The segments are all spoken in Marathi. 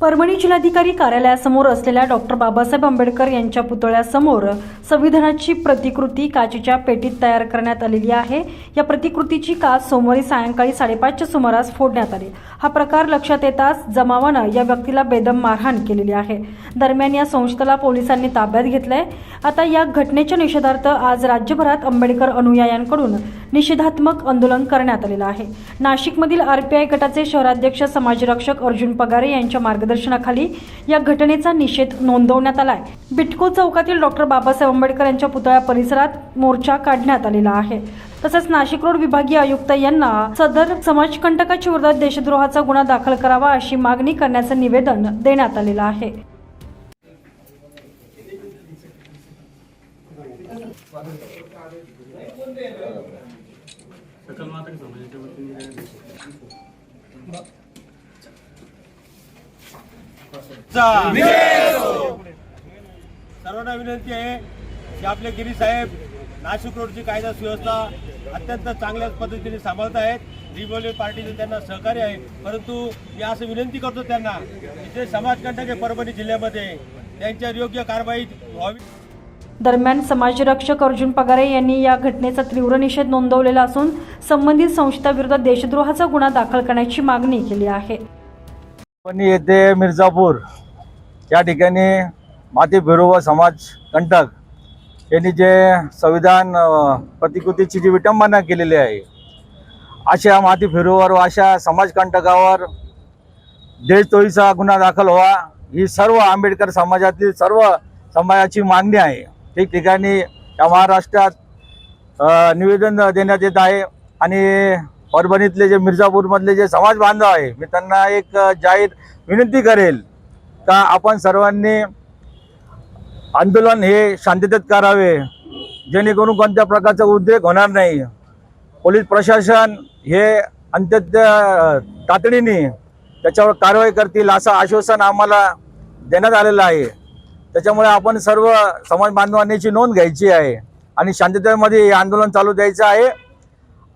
परभणी जिल्हाधिकारी कार्यालयासमोर असलेल्या डॉक्टर बाबासाहेब आंबेडकर यांच्या पुतळ्यासमोर संविधानाची प्रतिकृती काचेच्या पेटीत तयार करण्यात आलेली आहे. या प्रतिकृतीची काच सोमवारी सायंकाळी साडेपाचच्या सुमारास फोडण्यात आली. हा प्रकार लक्षात येताच जमावानं या व्यक्तीला बेदम मारहाण केलेली आहे. दरम्यान या संस्थेला पोलिसांनी ताब्यात घेतलंय. आता या घटनेच्या निषेधार्थ आज राज्यभरात आंबेडकर अनुयायांकडून निषेधात्मक आंदोलन करण्यात आलेलं आहे. नाशिकमधील आरपीआय गटाचे शहराध्यक्ष समाजरक्षक अर्जुन पगारे यांच्या मार्गदर्शनाखाली या घटनेचा निषेध नोंदवण्यात आलाय. बिटको चौकातील डॉक्टर बाबासाहेब आंबेडकर यांच्या पुतळ्या परिसरात मोर्चा काढण्यात आलेला आहे. तसेच नाशिक रोड विभागीय आयुक्त यांना सदर समाजकंटकाच्या विरोधात देशद्रोहाचा गुन्हा दाखल करावा अशी मागणी करण्याचं निवेदन देण्यात आलेलं आहे. सकल मातक समाजाच्या वतीने सर्वांना विनंती आहे की आपले गिरी साहेब नाशिक रोडची कायदा सुव्यवस्था अत्यंत चांगल्याच पद्धतीने सांभाळत आहेत. रिपब्लिक पार्टीचे त्यांना सहकार्य आहे. परंतु मी असं विनंती करतो त्यांना इथे जे समाजकंटक आहे परभणी जिल्ह्यामध्ये त्यांच्यावर योग्य कारवाई व्हावी. दरम्यान समाजरक्षक अर्जुन पगारे यांनी या घटनेचा तीव्र निषेध नोंदवलेला असून संबंधित संस्थाविरोधात देशद्रोहाचा गुन्हा दाखल करण्याची मागणी केली आहे. पण येथे मिर्झापूर या ठिकाणी माती फिरोव समाज कंटक यांनी जे संविधान प्रतिकृतीची जी विटंबना केलेली आहे अशा माती फिरोवर व अशा समाजकंटकावर देशद्रोहीचा गुन्हा दाखल व्हा ही सर्व आंबेडकर समाजातील सर्व समाजाची मागणी आहे. ठिकठिकाणी या महाराष्ट्रात निवेदन देण्यात येत आहे आणि परभणीतले जे मिर्झापूरमधले जे समाज बांधव आहे मी त्यांना एक जाहीर विनंती करेल का आपण सर्वांनी आंदोलन हे शांततेत करावे जेणेकरून कोणत्या प्रकारचा उद्रेक होणार नाही. पोलीस प्रशासन हे अत्यंत तातडीने त्याच्यावर कारवाई करतील असं आश्वासन आम्हाला देण्यात आलेलं आहे. त्याच्यामुळे आपण सर्व समाज बांधवांची नोंद घ्यायची आहे आणि शांततेमध्ये हे आंदोलन चालू द्यायचं आहे.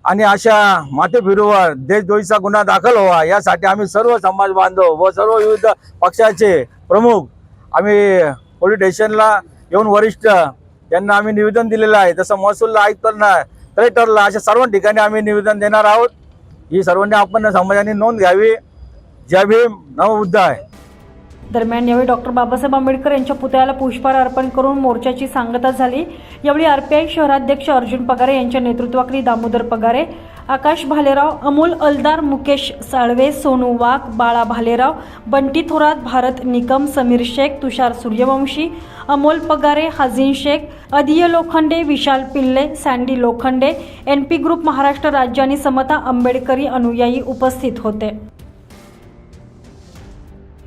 आणि अशा मातेफिरूवर देशद्रोहीचा गुन्हा दाखल व्हावा यासाठी आम्ही सर्व समाज बांधव व सर्व विविध पक्षाचे प्रमुख आम्ही पोलीस स्टेशनला येऊन वरिष्ठ यांना आम्ही निवेदन दिलेलं आहे. जसं महसूलला आयुक्तांना कलेक्टरला अशा सर्व ठिकाणी आम्ही निवेदन देणार आहोत. ही सर्वांनी आपण समाजाने नोंद घ्यावी. जय भीम. नवबुद्ध आहे दरम्यान यावेळी डॉक्टर बाबासाहेब आंबेडकर यांच्या पुतळ्याला पुष्पहार अर्पण करून मोर्चाची सांगता झाली. यावेळी आरपीआय शहराध्यक्ष अर्जुन पगारे यांच्या नेतृत्वाखाली दामोदर पगारे आकाश भालेराव अमोल अलदार मुकेश साळवे सोनू वाघ बाळा भालेराव बंटी थोरात भारत निकम समीर शेख तुषार Suryavanshi Amol Pagare Hajin Shaikh अदिय Lokhande Vishal Pille Sandy Lokhande N P group Maharashtra राज्य आणि समता आंबेडकरी अनुयायी उपस्थित होते.